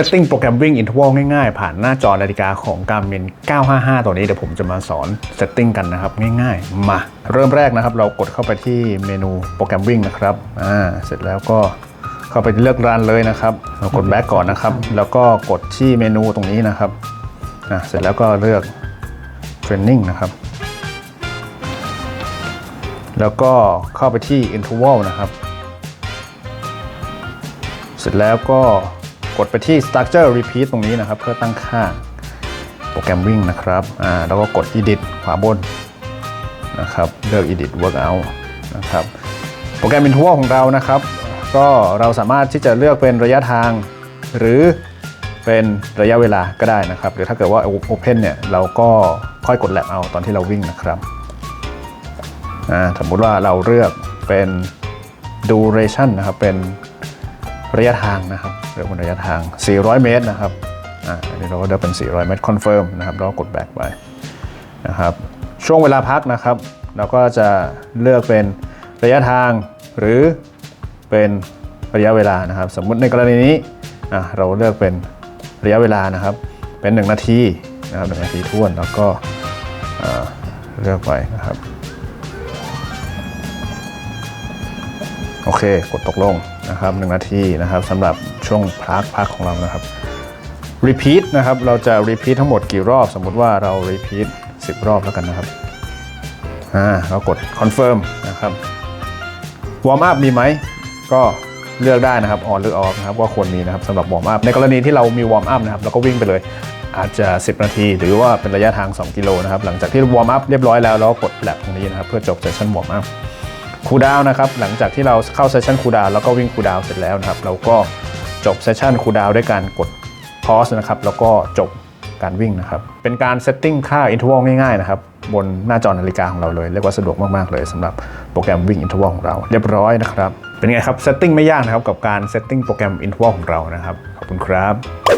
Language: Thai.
setting โปรแกรมวิ่ง interval ง่ายๆ ผ่านหน้าจอนาฬิกาของ Garmin 955 ตัวนี้เดี๋ยวผมจะมาสอน setting กันนะครับ ง่ายๆ มา เริ่มแรกนะครับ เรากดเข้าไปที่เมนูโปรแกรมวิ่งนะครับอ่าเสร็จแล้วก็เข้าไปเลือกรันเลยนะครับเรากด back ก่อนนะครับ แล้วก็กดที่เมนูตรงนี้นะครับอ่าเสร็จแล้วก็เลือก training นะครับ แล้วก็เข้าไปที่ interval นะครับ เสร็จแล้วก็ กดไปที่ structure repeat ตรงนี้นะครับ เพื่อตั้งค่าโปรแกรมวิ่งนะครับอ่าแล้วก็กด edit ขวาบนนะครับเลือก edit workout นะครับโปรแกรม interval ของเรานะครับ ก็เราสามารถที่จะเลือกเป็นระยะทาง หรือเป็นระยะเวลาก็ได้นะครับ หรือถ้าเกิดว่า open เนี่ยเราก็ค่อยกดแลบเอาตอนที่เราวิ่งนะครับอ่าสมมุติว่าเราเลือกเป็น duration นะครับเป็น ระยะทางนะครับเลือกเป็นระยะทาง 400 เมตรนะครับอ่าอันนี้เราก็เลือกเป็น 400 เมตร confirm นะครับแล้วก็กด back ไปนะครับช่วงเวลาพักนะครับ เราก็จะเลือกเป็นระยะทางหรือเป็นระยะเวลานะครับ สมมุติในกรณีนี้เราเลือกเป็นระยะเวลานะครับ เป็น 1 นาทีนะครับหนาทีท้วนแล้วก็เลือกไปนะครับ โอเค กดตกลงนะครับ1นาทีนะครับสำหรับช่วงพักพักของเรานะครับ repeat นะครับเราจะ repeat ทั้งหมดกี่รอบ สมมุติว่าเรา repeat 10 รอบแล้วกันนะครับอ่าเรากด confirm นะครับ warm up มีไหมก็เลือกได้นะครับ on หรือ off นะครับว่าควรมีนะครับสำหรับ warm up ในกรณีที่เรามี warm up นะครับเราก็วิ่งไปเลยอาจจะ 10 นาที หรือว่าเป็นระยะทาง 2 กิโลนะครับ หลังจากที่ warm up เรียบร้อยแล้วเราก็กดแลบตรงนี้นะครับ เพื่อจบ session warm up คูดาวนะครับหลังจากที่เราเข้าเซสชันคูดาวแล้วก็วิ่งคูดาวเสร็จแล้วนะครับเราก็จบเซสชันคูดาวด้วยการกดพอสนะครับแล้วก็จบการวิ่งนะครับเป็นการเซตติ้งค่าอินทว a ลง่ายๆนะครับบนหน้าจอนาฬิกาของเราเลยเรียกว่าสะดวกมากๆเลยสำหรับโปรแกรมวิ่งอินทว a ลของเราเรียบร้อยนะครับเป็นไงครับเซตติ้งไม่ยากนะครับกับการเซตติ้งโปรแกรมอินทว a ลของเรานะครับขอบคุณครับ